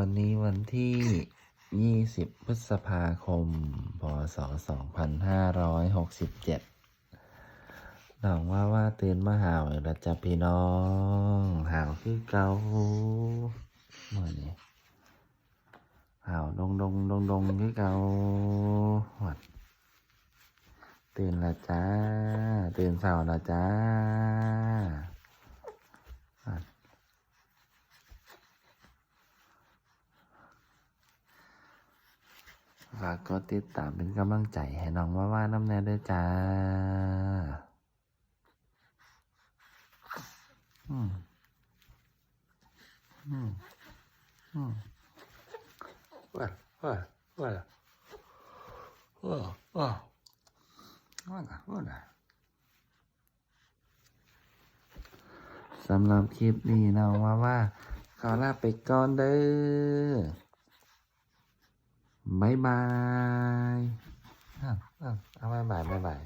วันนี้วันที่ 20 พฤษภาคม พศ 2567น้องว่าว่าตื่นมาหาวอีกแล้วจ้ะพี่น้องหาวคือเกาเมื่อนี้หาวดงดงดงดงคือเกาหวัดตื่นละจ้า ตื่นเสาร์ละจ้า ฝากกดติดตามเป็นกำลังใจให้น้องว่าว่าน้ำแน่ด้วยจ้าอืมอืมอืมว่าว่าว่าว่าว่าว่าว่าสำหรับคลิปนี้น้องว่าว่าขอลาไปก่อนเด้อ บายบายอ้าวอ้าวเอาบายบายบายบาย